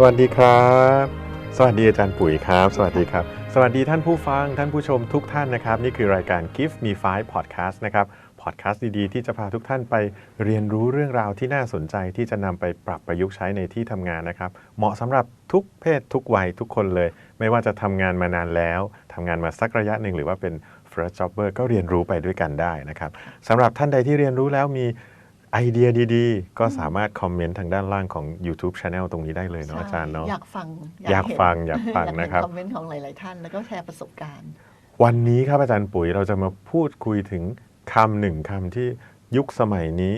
สวัสดีครับ สวัสดีอาจารย์ปุ๋ยครับ สวัสดีครับ สวัสดีท่านผู้ฟังท่านผู้ชมทุกท่านนะครับ นี่คือรายการ Give Me Five Podcast นะครับพอดแคสต์ดีๆ ที่จะพาทุกท่านไปเรียนรู้เรื่องราวที่น่าสนใจที่จะนำไปปรับประยุกต์ใช้ในที่ทำงานนะครับ เหมาะสำหรับทุกเพศทุกวัยทุกคนเลย ไม่ว่าจะทำงานมานานแล้วทำงานมาสักระยะหนึ่งหรือว่าเป็น first jobber ก็เรียนรู้ไปด้วยกันได้นะครับสำหรับท่านใดที่เรียนรู้แล้วมี ไอเดียดีๆ ก็สามารถคอมเมนต์ทางด้านล่างของ YouTube Channel ตรงนี้ได้เลยเนาะอาจารย์เนาะอยากฟังอยากเห็นฟังอยากฟังเห็นะครับคอมเมนต์ของหลาย ๆ ท่านแล้วก็แชร์ประสบการณ์ วันนี้ครับอาจารย์ปุ๋ยเราจะมาพูดคุยถึงคำหนึ่งคำที่ยุคสมัยนี้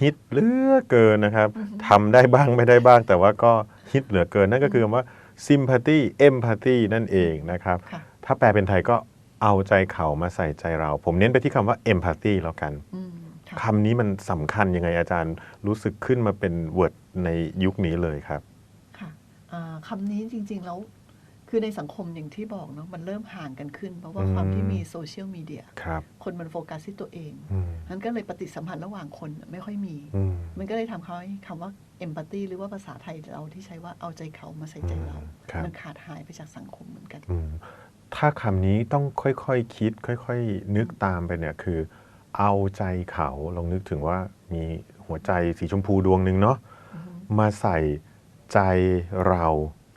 ฮิตเหลือเกินนะครับทำได้บ้างไม่ได้บ้าง แต่ว่าก็ฮิตเหลือเกินนั่นก็คือคำว่า sympathy empathy นั่นเองนะครับค่ะถ้าแปลเป็นไทยก็เอาใจเขามาใส่ใจเรา ผมเน้นไปที่คำว่า empathy แล้วกันอืม ค่ะคำนี้มันสำคัญยังไงอาจารย์รู้สึกขึ้นมาเป็น word ในยุคนี้เลยครับค่ะอ่าคำนี้จริง ๆ แล้วคือในสังคมอย่างที่บอกเนาะมันเริ่มห่างกันขึ้น เพราะว่าอืมความที่มีโซเชียลมีเดียครับคนมันโฟกัสที่ตัวเองอืมนั้นก็เลยปฏิสัมพันธ์ระหว่างคนไม่ค่อยมีอืมมันก็เลยทำเขาให้คำว่าเอมพัตตีหรือว่าภาษาไทยเราที่ใช้ว่าเอาใจเขามาใส่ใจเราครับมันขาดหายไปจากสังคมเหมือนกันอืมถ้าคำนี้ต้องค่อยๆคคิด ค่อย ๆ นึกตามไปเนี่ยคือ เอาใจเขาลองนึกถึงว่ามีหัวใจสีชมพูดวงหนึ่งเนาะอือฮึมาใส่ใจเรา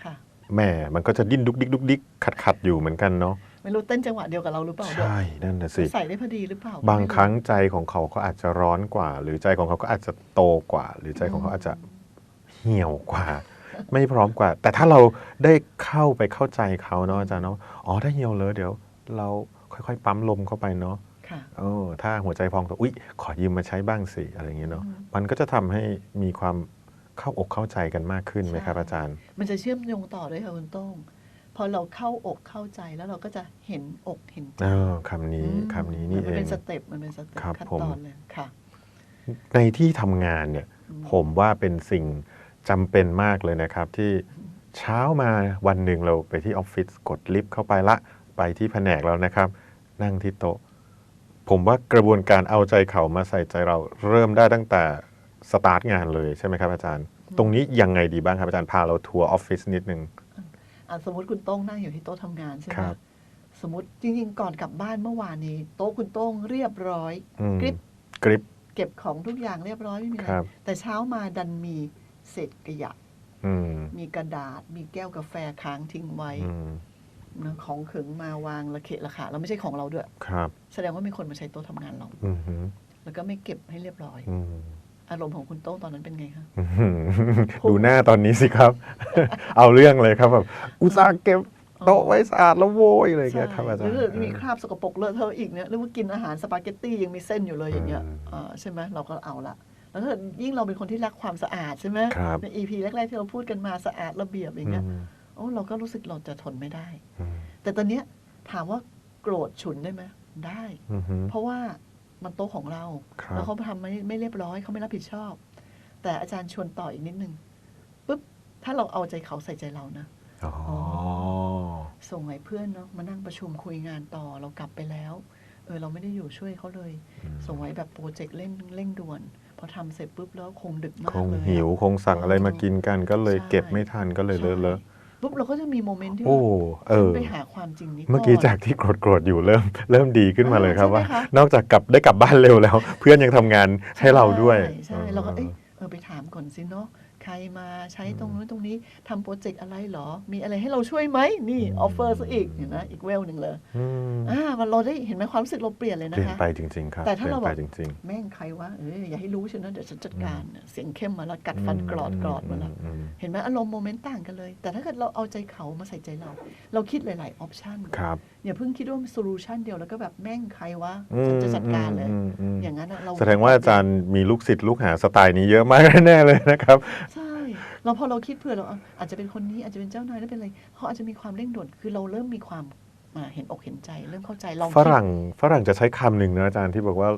ค่ะแหม่มันก็จะดิ้นดุกดิกดุกดิกขัดขัดๆอยู่เหมือนกันเนาะไม่รู้เต้นจังหวะเดียวกับเราหรือเปล่าด้วยใช่นั่นน่ะสิใส่ได้พอดีหรือเปล่า บางไม่ครั้งใจของเขาก็อาจจะร้อนกว่า หรือใจของเขาก็อาจจะโตกว่า หรือใจของเขาอาจจะเหี่ยวกว่า ไม่พร้อมกว่า แต่ถ้าเราได้เข้าไปเข้าใจเขาเนาะอาจารย์เนาะอ๋อถ้าเหี่ยวเลยเดี๋ยว เราค่อยๆปั๊มลมเข้าไปเนาะ ค่ะเออถ้าหัวใจพองตัวอุ๊ย ขอยืมมาใช้บ้างสิอะไรอย่างเงี้ยเนาะอืมมันก็จะทำให้มีความเข้าอกเข้าใจกันมากขึ้นไหมครับใช่อาจารย์ มันจะเชื่อมโยงต่อด้วยค่ะคุณโต้งพอเราเข้าอกเข้าใจแล้วเราก็จะเห็นอกเห็นใจเออคำนี้อืมคำนี้นี่มัเอเป็งนสเต็ปมันเป็นสเต็ปครับขั้นผมตอนเลยค่ะ ในที่ทำงานเนี่ยอืมผมว่าเป็นสิ่งจำเป็นมากเลยนะครับ ที่เช้ามาวันหนึ่งเราไปที่ออฟฟิศกดลิฟต์เข้าไปละ ไปที่แผนกแล้วนะครับ นั่งที่โต๊ะ ผมว่ากระบวนการเอาใจเขามาใส่ใจเราเริ่มได้ตั้งแต่สตาร์ทงานเลยใช่ไหมครับอาจารย์ ตรงนี้ยังไงดีบ้างครับอาจารย์พาเราทัวร์ออฟฟิศนิดนึงอะสมมติคุณโต้งนั่งอยู่ที่โต๊ะทำงานใช่ไหมครับสมมติจริงๆ ก่อนกลับบ้านเมื่อวานนี้ โต๊ะคุณโต้งเรียบร้อยอืมกริบกริปเก็บของทุกอย่างเรียบร้อยไม่มีอะไรครับแต่เช้ามาดันมีเศษขยะอืมมีกระดาษมีแก้วกาแฟค้างทิ้งไว้อืมนะ ของขึงมาวางระเกะระขะแล้วไม่ใช่ของเราด้วย ครับ แสดงว่ามีคนมาใช้โต๊ะทำงานเรา อืมฮึแล้วก็ไม่เก็บให้เรียบร้อย อืมอารมณ์ของคุณโต้งตอนนั้นเป็นไงคะ อื้อหือดูหน้าตอนนี้สิครับ เอาเรื่องเลยครับแบบอุตส่าห์เก็บโต๊ะไว้สะอาดแล้วโว้ยอะไรอย่างเงี้ยครับอาจารหย์ รือมีคราบสกปรกเลอะเทอะอีกเนี่ยหรือว่ากินอาหารสปาเกตตี้ยังมีเส้นอยู่เลยอย่างเงี้ยอืมอ่าใช่ไหมเราก็เอาละแล้วถ้ายิ่งเราเป็นคนที่รักความสะอาดใช่ไหมครับ ในอีพีแรกๆที่เราพูดกันมาสะอาดระเบียบอย่างเงี้ยอืม โอ้เราก็รู้สึกเราจะทนไม่ได้อืมแต่ตอนเนี้ยถามว่าโกรธฉุนได้ไหมได้อืมฮึเพราะว่ามันโต๊ะของเราครับแล้วเขาทำไม่ไม่เรียบร้อยเขาไม่รับผิดชอบ แต่อาจารย์ชวนต่ออีกนิดนึงปุ๊บถ้าเราเอาใจเขาใส่ใจเรานะอ๋อส่งให้เพื่อนเนาะมานั่งประชุมคุยงานต่อเรากลับไปแล้ว เออเราไม่ได้อยู่ช่วยเขาเลย ส่งไว้แบบโปรเจกต์เร่งเร่งด่วน พอทำเสร็จปุ๊บแล้วคงดึกมาคกงเลยอะหิวคงสั่งอะไรมากินกันก็เลยใช่เก็บไม่ทันก็เลยเลอะเลอะใช่ ปุ๊บเราก็จะมีโมเมนต์ที่โอ้ว่าเออไปหาความจริงนี้เมื่อกี้นจากที่โกรธโกรธๆอยู่เริ่มเริ่มดีขึ้นมาเลยครับอ่าว่าใช่ไหมคะนอกจากกลับได้กลับบ้านเร็วแล้ว เพื่อนยังทำงานให้เราด้วยใช่ใช่เราก็เอ้ยเออไปถามก่อนสิเนาะ ใครมาใช้ตรงนู้นตรงนี้ทำโปรเจกต์อะไรเหรอ มีอะไรให้เราช่วยไหมนี่ออฟเฟอร์ซะอีกเห็นไหมอีกเวลหนึ่งเลยอืมอ่ามันเราได้เห็นไหมความรู้สึกเราเปลี่ยนเลยเปนะลี่ยนคะ ไปจริง ๆ ครับแต่ถ้าเราปลี่ยนแบบไปจริงแม่งใครวะเอออย่าให้รู้เชียวนะเดี๋ยวฉันจัดการน่ะเสียงเข้มมาแล้วกัดๆฟันกรอดกรอดมาแล้ว อืมเห็นไหมอารมณ์โมเมนต์ต่างกันเลย แต่ถ้าเกิดเราเอาใจเขามาใส่ใจเรา เราคิดหลาย ๆ ออปชันครับ อย่าเพิ่งคิดว่ามีโซลูชันเดียวแล้วก็แบบแม่งใครวะฉันจะจัดการเลยอืมอืมอย่างนั้นอะเราแสดงว่าอาจารย์มีลูกศิษย์ลูกหาสไตล์นี้เยอะมากแน่ๆเลยนะครับ ใช่เราพอเราคิดเผื่อเราอะอาจจะเป็นคนนี้อาจจะเป็นเจ้านายแล้วเป็นอะไรเขาอาจจะมีความเร่งด่วนคือเราเริ่มมีความอ่าเห็นอกเห็นใจเริ่มเข้าใจลองฝคิดรั่งฝรั่งจะใช้คำหนึ่งนะอาจารย์ที่บอกว่า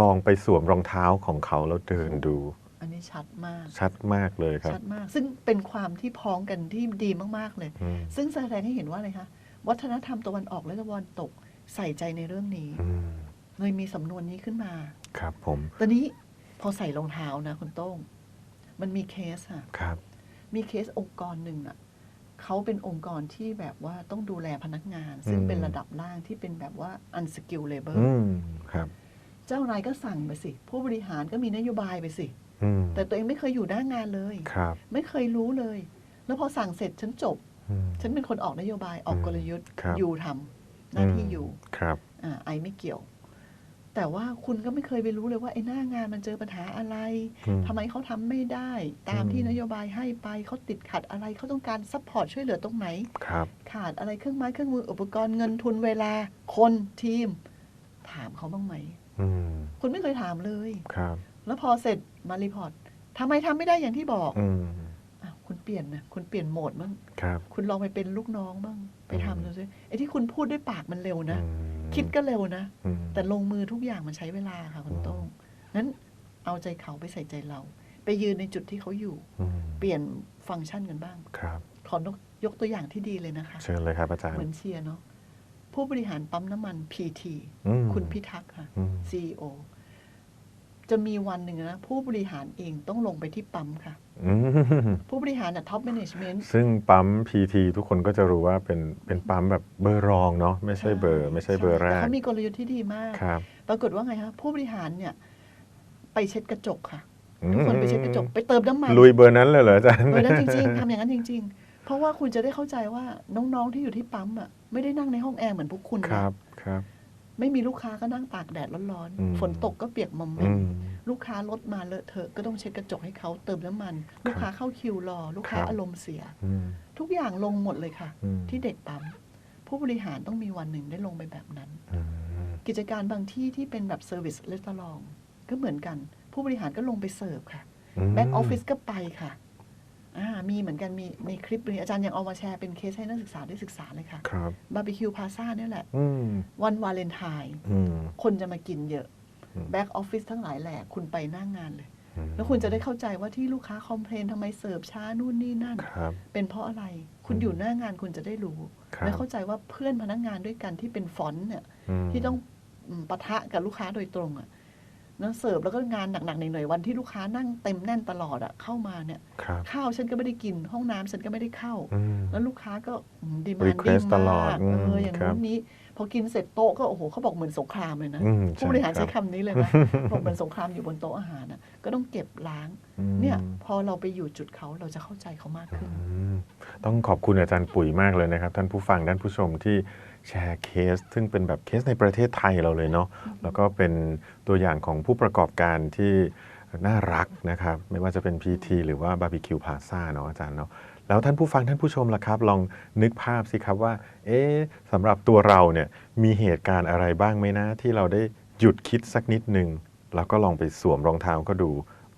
ลองไปสวมรองเท้าของเขาแล้วเดินดู อันนี้ชัดมาก ชัดมากเลยครับ ชัดมาก ซึ่งเป็นความที่พ้องกันที่ดีมากๆเลยอืมซึ่งแสดงให้เห็นว่าอะไรคะ วัฒนธรรมตะวันออกและตะวันตกใส่ใจในเรื่องนี้อืมเลยมีสำนวนนี้ขึ้นมา ครับผมตอนนี้พอใส่รองเท้านะคุณโต้ง มันมีเคสค่ะครับ มีเคสองค์กรหนึ่งอะเขาเป็นองค์กรที่แบบว่าต้องดูแลพนักงาน ซึ่งอืมเป็นระดับล่างที่เป็นแบบว่า unskilled labor อืมครับ เจ้านายก็สั่งไปสิ ผู้บริหารก็มีนโยบายไปสิอืมแต่ตัวเองไม่เคยอยู่หน้างานเลยครับไม่เคยรู้เลย แล้วพอสั่งเสร็จฉันจบอืม ฉันเป็นคนออกนโยบายออกอืมกลยุทธ์ครับอยู่ทำหน้าที่อยู่ครับอ่าไอไม่เกี่ยว แต่ว่าคุณก็ไม่เคยไปรู้เลยว่าไอ้หน้างานมันเจอปัญหาอะไรอืมทำไมเขาทำไม่ได้ ตามอืมที่นโยบายให้ไปเขาติดขัดอะไรเขาต้องการซัพพอร์ตช่วยเหลือตรงไหนครับขาดอะไรเครื่องไม้เครื่องมืออุปกรณ์เงินทุนเวลาคนทีม ถามเขาบ้างไหมอืมคุณไม่เคยถามเลยครับ แล้วพอเสร็จมารีพอร์ตทำไมทำไม่ได้อย่างที่บอกอืมอ้าว คุณเปลี่ยนนะคุณเปลี่ยนโหมดบ้างครับ คุณลองไปเป็นลูกน้องบ้าง ไปอืมทำดูซิไอ้ที่คุณพูดด้วยปากมันเร็วนะอืมคิดก็เร็วนะอืมแต่ลงมือทุกอย่างมันใช้เวลาค่ะคุณอืมโต้งนั้นเอาใจเขาไปใส่ใจเรา ไปยืนในจุดที่เขาอยู่อืมเปลี่ยนฟังก์ชันกันบ้างครับขอยกยกตัวอย่างที่ดีเลยนะคะ เชิญเลยครับอาจารย์เหมือนเชียร์เนาะผู้บริหารปั๊มน้ำมัน PT อืมคุณพิทักษ์ค่ะอืม CEO จะมีวันหนึ่งนะ ผู้บริหารเองต้องลงไปที่ปั๊มค่ะ อืมผู้บริหารน่ะท็อปแมネจเมนต์ ซึ่งปั๊ม PT ทุกคนก็จะรู้ว่าเป็นเป็นปั๊มแบบเบอร์รองเนาะไม่ใช่เบอร์ ไม่ใช่เบอร์แรก เขามีกลยุทธ์ที่ดีมาก ครับปรากฏว่าไงคะผู้บริหารเนี่ย ไปเช็ดกระจกค่ะอืทุกคนไปเช็ดกระจก ไปเติมน้ำมันลุยเบอร์นั้นเลยเหรออาจารย์ เออนั้นจริง ๆทำอย่างนั้นจริง ๆ เพราะว่าคุณจะได้เข้าใจว่าน้องๆที่อยู่ที่ปั๊มอะไม่ได้นั่งในห้องแอร์เหมือนพวกคุณคนะรับครับ ไม่มีลูกค้าก็นั่งตากแดดร้อนอืม ๆ ฝนตกก็เปียกมอมแมอืม ม ลูกค้ารถมาเลอะเทอะก็ต้องเช็ดกระจกให้เขาเติมน้ำมัน ลูกค้าเข้าคิวรอ ลูกค้าครับ อารมณ์เสีย อืมทุกอย่างลงหมดเลยค่ะ อืมที่เด็กปั๊มผู้บริหารต้องมีวันหนึ่งได้ลงไปแบบนั้น อืมกิจการบางที่ที่เป็นแบบเซอร์วิสเลสตอรองก็เหมือนกัน ผู้บริหารก็ลงไปเสิร์ฟค่ะ แบ็กออฟฟิศก็ไปค่ะ อ่ามีเหมือนกันมีในคลิปนี้อาจารย์ยังเอามาแชร์เป็นเคสให้นักศึกษาได้ศึกษาเลยค่ะครับบาร์บีคิวพาซ่าเนี่ยแหละ อืมวันวาเลนไทน์อืม คนจะมากินเยอะอืม แบ็กออฟฟิศทั้งหลายแหละคุณไปหน้างงานเลยอืมแล้วคุณจะได้เข้าใจว่าที่ลูกค้าคอมเพลนทำไมเสิร์ฟช้านู่นนี่นั่น ครับ เป็นเพราะอะไร คุณอยู่หน้างานคุณจะได้รู้ ครับ และเข้าใจว่าเพื่อนพนักงานด้วยกันที่เป็นฟอนต์เนี่ยมที่ต้องอืมปะทะกับลูกค้าโดยตรงอะ นะเสิร์ฟแล้วก็งานหนักๆหน่อยๆวันที่ลูกค้านั่งเต็มแน่นตลอดอะเข้ามาเนี่ยครับข้าวฉันก็ไม่ได้กินห้องน้ำฉันก็ไม่ได้เข้า อืม แล้วลูกค้าก็ดีมานดิ้ง Request ตลอดมากอืมเอออย่างครับนู้นนี้ พอกินเสร็จโต๊ะก็โอ้โหเขาบอกเหมือนสงครามเลยนะ อืมผู้บริหารช่ใช้คคำนี้เลยนะ บอกเหมือนสงครามอยู่บนโต๊ะอาหารนะก็ต้องเก็บล้าง อืม เนี่ยพอเราไปอยู่จุดเขาเราจะเข้าใจเขามากขึ้น อืมต้องขอบคุณอาจารย์ปุ๋ยมากเลยนะครับ ท่านผู้ฟังท่านผู้ชมที่ แชร์เคส ซึ่งเป็นแบบเคสในประเทศไทยเราเลยเนาะแล้วก็เป็นตัวอย่างของผู้ประกอบการที่น่ารักนะครับ ไม่ว่าจะเป็น PT หรือว่า Barbecue Plaza เนาะอาจารย์เนาะแล้วท่านผู้ฟังท่านผู้ชมล่ะครับ ลองนึกภาพสิครับว่า เอ๊ะสำหรับตัวเราเนี่ยมีเหตุการณ์อะไรบ้างไหมนะ ที่เราได้หยุดคิดสักนิดหนึ่งแล้วก็ลองไปสวมรองเท้าก็ดู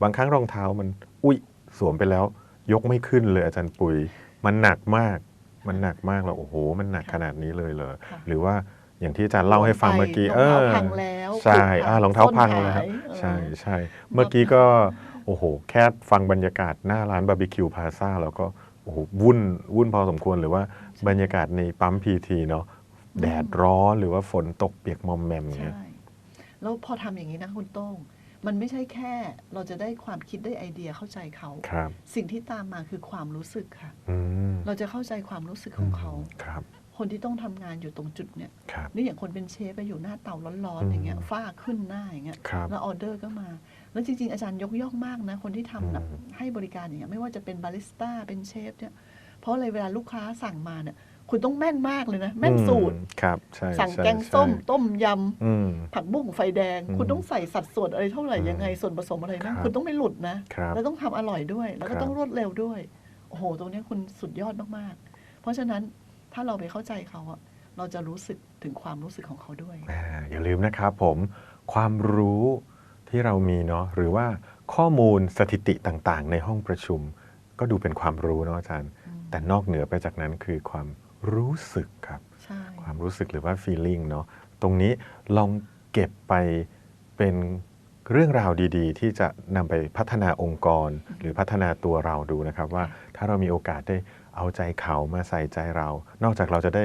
บางครั้งรองเท้ามัน อุ๊ยสวมไปแล้ว ยกไม่ขึ้นเลยอาจารย์ปุ๋ย มันหนักมาก มันหนักมากแล้วโอ้โห มันหนักขนาดนี้เลยเหรอค่ะหรือว่าอย่างที่อาจารย์เล่าให้ฟังเมื่อกี้รองเท้าเออพังแล้วใช่ผูกขาดอ่ารองเท้าพังส้นแล้วหายเออใช่ใช่เมื่อกี้ก็โอ้โห แค่ฟังบรรยากาศหน้าร้านบาร์บีคิวพาซาแล้วก็โอ้โหวุ่นวุ่นพอสมควรหรือว่าบรรยากาศในปั๊มพีทีเนาะแดดร้อนหรือว่าฝนตกเปียกมอมแมมเงี้ยใช่แล้วพอทำอย่างนี้นะคุณโต้ง มันไม่ใช่แค่เราจะได้ความคิดได้ไอเดียเข้าใจเขา ครับสิ่งที่ตามมาคือความรู้สึกค่ะ อืมเราจะเข้าใจความรู้สึกของเขา ครับ คนที่ต้องทำงานอยู่ตรงจุดเนี่ยครับ นี่อย่างคนเป็นเชฟไปอยู่หน้าเตาร้อนอืมๆอย่างเงี้ยฝ้าขึ้นหน้าอย่างเงี้ย ครับ แล้วออเดอร์ก็มา แล้วจริง ๆ อาจารย์ยกย่องมากนะ คนที่ทำแบบอืมให้บริการอย่างเงี้ยไม่ว่าจะเป็นบาริสต้าเป็นเชฟเนี่ย เพราะอะไรเวลาลูกค้าสั่งมาเนี่ย คุณต้องแม่นมากเลยนะ แม่นสูตรอืมครับใช่สั่งใช่แกงส้มใช่ต้มยอืมำผักบุ้งไฟแดงอืมคุณต้องใส่สัดส่วนอะไรเท่าไหร่อืมยังไงส่วนผสมอะไรครันะบคุณต้องไม่หลุดนะครับแล้วต้องทำอร่อยด้วย แล้วก็ครับต้องรวดเร็วด้วย โอ้โห ตรงเนี้ยคุณสุดยอดมากๆ เพราะฉะนั้นถ้าเราไปเข้าใจเขาอะเราจะรู้สึกถึงความรู้สึกของเขาด้วยอ่าอย่าลืมนะครับผมความรู้ที่เรามีเนาะหรือว่าข้อมูลสถิติต่างๆ ในห้องประชุม ก็ดูเป็นความรู้เนาะอาจารย์อืมแต่นอกเหนือไปจากนั้นคือความ รู้สึกครับใช่ความรู้สึกหรือว่า feeling เนาะตรงนี้ลองเก็บไปเป็นเรื่องราวดีๆ ที่จะนำไปพัฒนาองค์กรหรือพัฒนาตัวเราดูนะครับ ว่าถ้าเรามีโอกาสได้เอาใจเขามาใส่ใจเรา นอกจากเราจะได้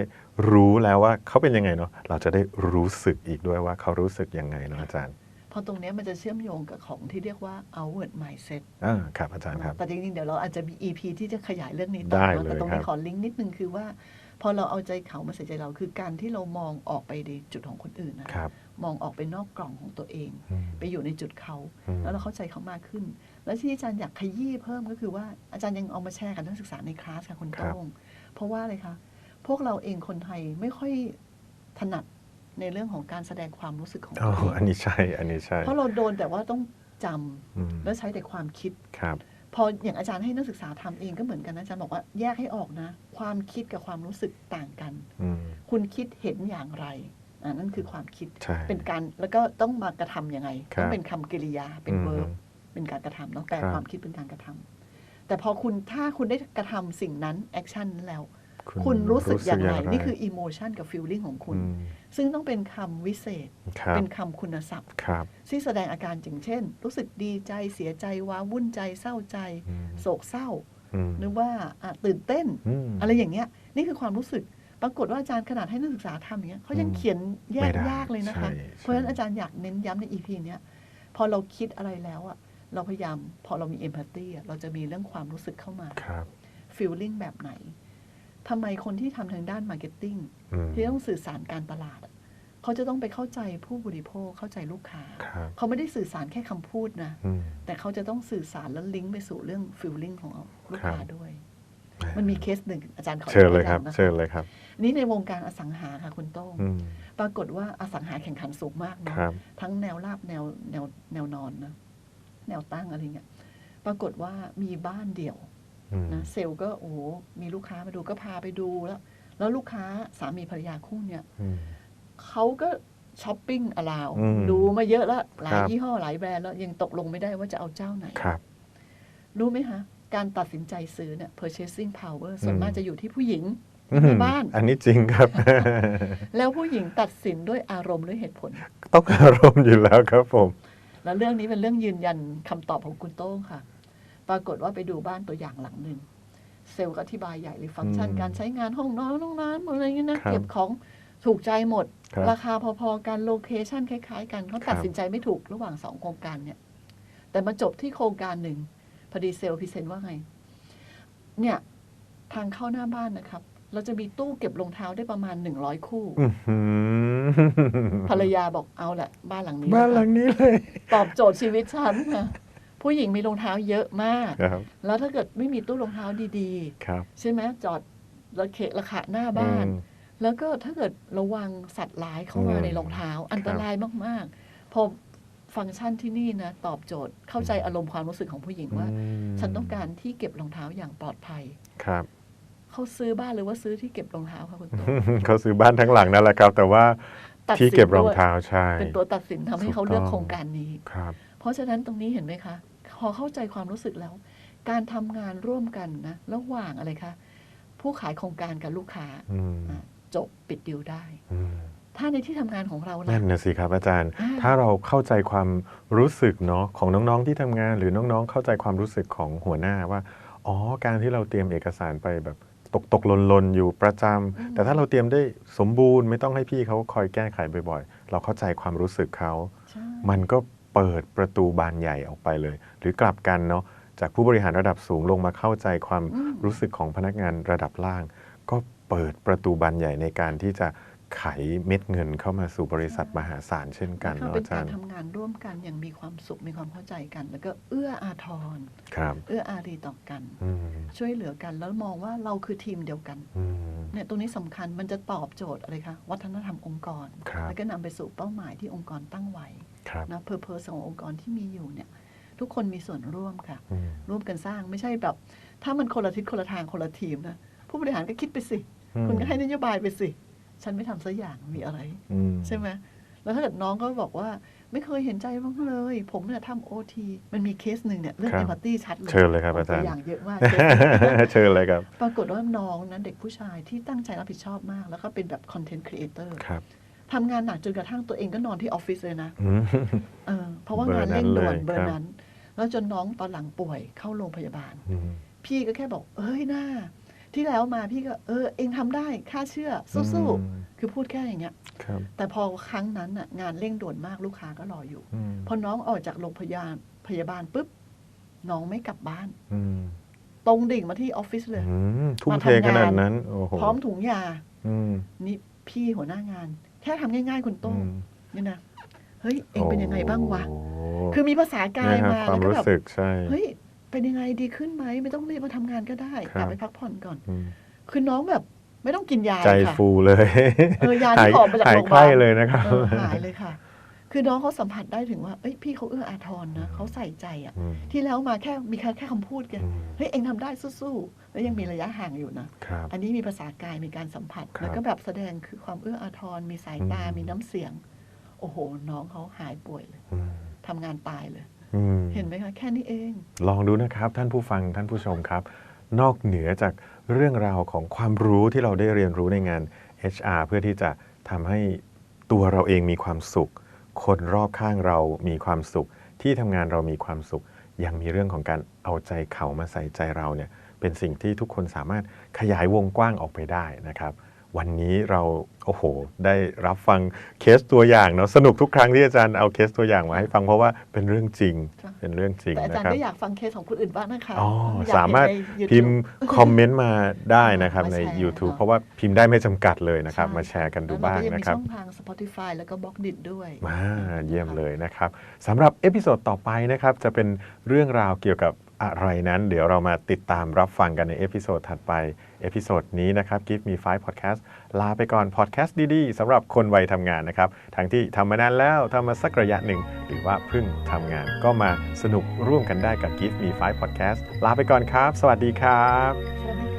รู้แล้วว่าเขาเป็นยังไงเนาะเราจะได้รู้สึกอีกด้วยว่าเขารู้สึกยังไงเนาะอาจารย์พพอตรงเนี้ยมันจะเชื่อมโยงกับของที่เรียกว่า outward mindset อ่าครับอาจารย์ครับ แต่จริงๆ เดี๋ยวเราอาจจะมี EP ที่จะขยายเรื่องนี้ต่อได้เนอะเลยแต่ตรงครันี้บขอลิงก์นิดนึงคือว่า พอเราเอาใจเขามาใส่ใจเราคือการที่เรามองออกไปในจุดของคนอื่นนะครับมองออกไปนอกกล่องของตัวเองอืมไปอยู่ในจุดเขาอืมแล้วเราเข้าใจเขามากขึ้น แล้วที่อาจารย์อยากขยี้เพิ่มก็คือว่าอาจารย์ยังเอามาแชร์กับนักศึกษาในคลาสค่ะคุณโต้งเพราะว่าอะไรคะพวกเราเองคนไทยไม่ค่อยถนัดในเรื่องของการแสดงความรู้สึกของอ๋อตัวเออันงนี้ใช่ อันนี้ใช่ เพราะเราโดนแต่ว่าต้องจำอืมแล้วใช้แต่ความคิดครับ พออย่างอาจารย์ให้นักศึกษาทำเองก็เหมือนกันนะอาจารย์บอกว่าแยกให้ออกนะ ความคิดกับความรู้สึกต่างกันอืมคุณคิดเห็นอย่างไรอ่านั่นคือความคิดใช่เป็นการแล้วก็ต้องมากระทำยังไงครับต้องเป็นคำกริยาเป็นอืมเวิร์บเป็นการกระทำเนาะแปลครับความคิดเป็นการกระทำแต่พอคุณถ้าคุณได้กระทำสิ่งนั้นแอคชั่นนั้นแล้วคุณคุณรู้สึกอย่างไร นี่คืออิโมชันกับฟีลลิ่งของคุณอืม ซึ่งต้องเป็นคำวิเศษครับเป็นคำคุณศัพท์ครับที่แสดงอาการอย่างเช่น รู้สึกดีใจเสียใจว้าวุ่นใจเศร้าใจอืมโศกเศร้าอืมหรือว่าอะตื่นเต้นมอะไรอย่างเงี้ยนี่คือความรู้สึกปรากฏว่าอาจารย์ขนาดให้นักศึกษาทำอย่างเงี้ยเขายังอืมเขียนแยไม่กได้ยากเลยนะคะใช่เพราะฉะนั้นใช่อาจารย์อยากเน้นย้ำใน EP เนี้ยพอเราคิดอะไรแล้วอะเราพยายามพอเรามีเอมพัตตีเราจะมีเรื่องความรู้สึกเข้ามาครับฟีลลิ่งแบบไหนทำไมคนที่ทำทางด้านมาร์เก็ตติ้งอืม ที่ต้องสื่อสารการตลาดอะเขาจะต้องไปเข้าใจผู้บริโภคเข้าใจลูกค้าครับเขาไม่ได้สื่อสารแค่คำพูดนะอืมแต่เขาจะต้องสื่อสารแล้วลิงก์ไปสู่เรื่องฟีลลิ่งของลูกค้าครับด้วย มันมีเคสหนึ่งอาจารย์ขอเชิญเลยครับกตัวอางนะะเชิญเลยครับ นี่ในวงการอสังหาค่ะคุณโต้งอืมปรากฏว่าอสังหาแข่งขันสูงมากเนาะครับทั้งแนวราบแนวแนวแนวนอนนะแนวตั้งอะไรเงี้ยปรากฏว่ามีบ้านเดี่ยวอืมนะเซลล์ก็โอ้โหมีลูกค้ามาดูก็พาไปดูแล้ว แล้วลูกค้าสามีภรรยาคู่เนี่ยอืมเขาก็ช้อปปิ้งอลาวอืมดูมาเยอะแล้วหลายครับยี่ห้อหลายแบรนด์แล้วยังตกลงไม่ได้ว่าจะเอาเจ้าไหนครับ รู้ไหมคะการตัดสินใจซื้อเนี่ย purchasing power ส่วนมากอืมจะอยู่ที่ผู้หญิงอืมในบ้าน อันนี้จริงครับ แล้วผู้หญิงตัดสินด้วยอารมณ์ด้วยเหตุผล ต้องอารมณ์อยู่แล้วครับผม แล้วเรื่องนี้เป็นเรื่องยืนยันคำตอบของคุณโต้งค่ะ ปรากฏว่าไปดูบ้านตัวอย่างหลังหนึ่ง เซลล์ก็อธิบายใหญ่เลยฟังก์ชันอืมการใช้งานห้องนอนห้องน้ำอะไรเงี้ยนะครับ เก็บของถูกใจหมด ครับราคาพอๆกันโลเคชันคล้ายๆ กันเขาตัดครับ สินใจไม่ถูกระหว่างสองโครงการเนี่ย แต่มาจบที่โครงการหนึ่งพอดีเซลล์พรีเซนต์ว่าไง เนี่ยทางเข้าหน้าบ้านนะครับ เราจะมีตู้เก็บรองเท้าได้ประมาณหนึ่งร้อยคู่ อื้อหือภรรยาบอกเอาแหละ บ้านหลังนี้บ้านหลันะคะงนี้เลย ตอบโจทย์ชีวิตฉันค่ะ ผู้หญิงมีรองเท้าเยอะมาก ครับแล้วถ้าเกิดไม่มีตู้รองเท้าดีครับๆ ใช่ไหมจอดระเขะระขะหน้าบ้าน อืม แล้วก็ถ้าเกิดระวังสัตว์ร้ายเข้ามาอืมในรองเท้าอันตรายมากๆ พอฟังก์ชันที่นี่นะตอบโจทย์เข้าใจอารมณ์ความรู้สึกของผู้หญิงว่าอืมฉันต้องการที่เก็บรองเท้าอย่างปลอดภัย ครับ เขาซื้อบ้านหรือว่าซื้อที่เก็บรองเท้าคะคุณโตเขาซื้อบ้านทั้งหลังนั่นแหละครับ แต่ว่าตัดที่สินเก็บรองด้วยเท้าใช่เป็นตัวตัดสินทำให้เขาถูกต้อง เลือกโครงการนี้ ครับ เพราะฉะนั้นตรงนี้เห็นไหมคะ พอเข้าใจความรู้สึกแล้ว การทำงานร่วมกันนะระหว่างอะไรคะผู้ขายโครงการกับลูกค้าอืมอะจบปิดดีลได้อืมถ้าในที่ทำงานของเรานั่นะนนะสิครับอาจารย์อ่าถ้าเราเข้าใจความรู้สึกเนาะของน้องๆที่ทำงาน หรือน้องๆเข้าใจความรู้สึกของหัวหน้าว่าอ๋อการที่เราเตรียมเอกสารไปแบบตกตกหลนหลนๆอยู่ประจำแต่ถ้าเราเตรียมได้สมบูรณ์ไม่ต้องให้พี่เขาคอยแก้ไขบ่อยๆ เราเข้าใจความรู้สึกเขาใช่มันก็ เปิดประตูบานใหญ่ออกไปเลย หรือกลับกันเนาะจากผู้บริหารระดับสูงลงมาเข้าใจความอืมรู้สึกของพนักงานระดับล่าง ก็เปิดประตูบานใหญ่ในการที่จะ ไขเม็ดเงินเข้ามาสู่บริษัทมหาศาลเช่นกันนะคะเนาะเป็นอาจาการรย์ทำงานร่วมกันอย่างมีความสุขมีความเข้าใจกัน แล้วก็เอื้ออาทรครับเอื้ออารีต่อกันอืมช่วยเหลือกันแล้วมองว่าเราคือทีมเดียวกันอืมเนี่ยตรงนี้สำคัญมันจะตอบโจทย์อะไรคะวัฒนธรรมองค์กรครับแล้วก็นำไปสู่เป้าหมายที่องค์กรตั้งไว้ครับนะเพอร์เพอขององค์กรที่มีอยู่เนี่ยทุกคนมีส่วนร่วมค่ะอืมร่วมกันสร้างไม่ใช่แบบ ถ้ามันคนละทิศคนละทางคนละทีมนะผู้บริหารก็คิดไปสิคุณก็ให้นโยบายไปสิ ฉันไม่ทำสักอย่างมีอะไร อืมใช่ไหมแล้วถ้าเกิดน้องก็บอกว่า ไม่เคยเห็นใจบ้างเลย ผมเนี่ยทำโอทีมันมีเคสหนึ่งเนี่ยเรื่องครัเอบมพัตตี้ชัดเลยเชิญเลยครับอาจารย์ตัวอย่างเยอะมากเคสหนึ่งเชิญเลยครับ ปรากฏว่าน้องนั้นเด็กผู้ชายที่ตั้งใจรับผิดชอบมาก แล้วก็เป็นแบบคอนเทนต์ครีเอเตอร์ครับทำงานหนักจนกระทั่งตัวเองก็นอนที่ออฟฟิศเลยนะอืม เออเพราะว่าเบอร์งานเร่งด่วนนั้นเลย เบอครัร์บนั้น แล้วจนน้องตอนหลังป่วยเข้าโรงพยาบาล อืมพี่ก็แค่บอก เอ้ยหน้า ที่แล้วมาพี่ก็เออเองทำได้ค่าเชื่อสู้อืมๆคือคือพูดแค่อย่างเงี้ยครับแต่พอครั้งนั้นน่ะงานเร่งด่วนมากลูกค้าก็รออยู่อืมพอน้องออกจากโรงพยาบาลพยาบาลปุ๊บน้องไม่กลับบ้านอืมตรงดิ่งมาที่ออฟฟิศเลยอืมทุ่มมาเททำงานขนาดนั้นโอ้โหพร้อมถุงยาอืมนี่พี่หัวหน้างาน แค่ทำง่ายๆคุณโต้งอืมนี่นะเฮ้ย เองเป็นยังไงบ้างวะโอ้คือมีภาษากายเนี่ยครับมาความแล้วก็รู้แบบสึกใช่เฮ้ย เป็นยังไงดีขึ้นไหมไม่ต้องรีบมาทำงานก็ได้ครับกลับไปพักผ่อนก่อนอืมคือน้องแบบไม่ต้องกินยาใจเลยค่ะฟูเลยเออยาที่หายออกมาจากหายโรงพยาไข้บาลเลยนะครับเออหายเลยค่ะ คือน้องเขาสัมผัสได้ถึงว่าเอ้ยพี่เขาเอื้ออาทรนะเขาใส่ใจอะอืมที่แล้วมาแค่มีแค่แค่คำพูดแกอืมเฮ้ยเองทำได้สู้ๆแล้วยังมีระยะห่างอยู่นะครับอันนี้มีภาษากายมีการสัมผัสครับแล้วก็แบบแสดงคือความเอื้ออาทรมีสายตาอืมมีน้ำเสียง โอ้โห น้องเขาหายป่วยเลยอืมทำงานตายเลยอืม เห็นไหมคะ แค่นี้เอง ลองดูนะครับท่านผู้ฟังท่านผู้ชมครับ นอกเหนือจากเรื่องราวของความรู้ที่เราได้เรียนรู้ในงาน HR เพื่อที่จะทำให้ตัวเราเองมีความสุข คนรอบข้างเรามีความสุข ที่ทำงานเรามีความสุข ยังมีเรื่องของการเอาใจเขามาใส่ใจเราเนี่ยเป็นสิ่งที่ทุกคนสามารถขยายวงกว้างออกไปได้นะครับ วันนี้เราโอ้โห ได้รับฟังเคสตัวอย่างเนาะสนุกทุกครั้งที่อาจารย์เอาเคสตัวอย่างมาให้ฟังเพราะว่าเป็นเรื่องจริงค่ะเป็นเรื่องจริงแต่อาจารนะย์ครับก็อยากฟังเคสของคนอื่นบ้างนะคะอ๋ออยกสามารถเห็นใน YouTube พิมพ์คอมเมนต์มาได้นะครับมาในแชร์ YouTube เนอะเพราะว่าพิมพ์ได้ไม่จำกัดเลยนะครับใช่มาแชร์กันดูแล้วบ้างก็ยังมีนะครับช่องทาง Spotify แล้วก็บล็อกดิด้วยมาเยี่ยมเลยนะครับสำหรับเอพิโซดต่อไปนะครับจะเป็นเรื่องราวเกี่ยวกับ อะไรนั้น เดี๋ยวเรามาติดตามรับฟังกันในเอพิโซดถัดไป เอพิโซดนี้นะครับ Give Me Five Podcast ลาไปก่อนพอดแคสต์ดีๆสำหรับคนวัยทำงานนะครับ ทั้งที่ทำมานานแล้วทำมาสักระยะหนึ่ง หรือว่าเพิ่งทำงาน ก็มาสนุกร่วมกันได้กับ Give Me Five Podcast ลาไปก่อนครับ สวัสดีครับ